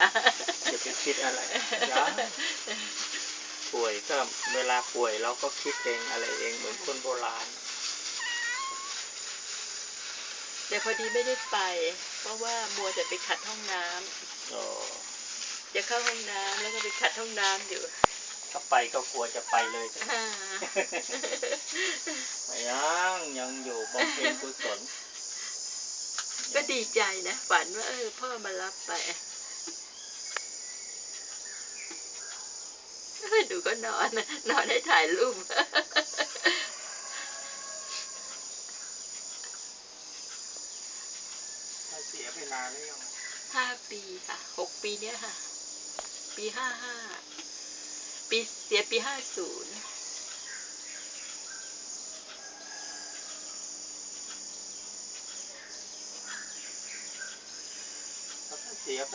อย่าไปคิดอะไรอย่าป่วยก็เวลาป่วยเราก็คิดเองอะไรเองเหมือนคนโบราณ แต่พอดีไม่ได้ไป เพราะว่ามัวแต่ไปขัดห้องน้ำโอ้จะเข้าห้องน้ำแล้วก็ไปขัดห้องน้ำอยู่ ถ้าไปก็กลัวจะไปเลยยังยังอยู่บำเพ็ญกุศลก็ดีใจนะฝันว่าเออพ่อมารับไปเออ ดูก็นอน นอนให้ถ่ายรูปมันเสียไปนานแล้วยังห้าปีค่ะหกปีเนี้ยค่ะ ปีห้าห้าปีเสียปีห้าศูนย์ถ้าเสียไป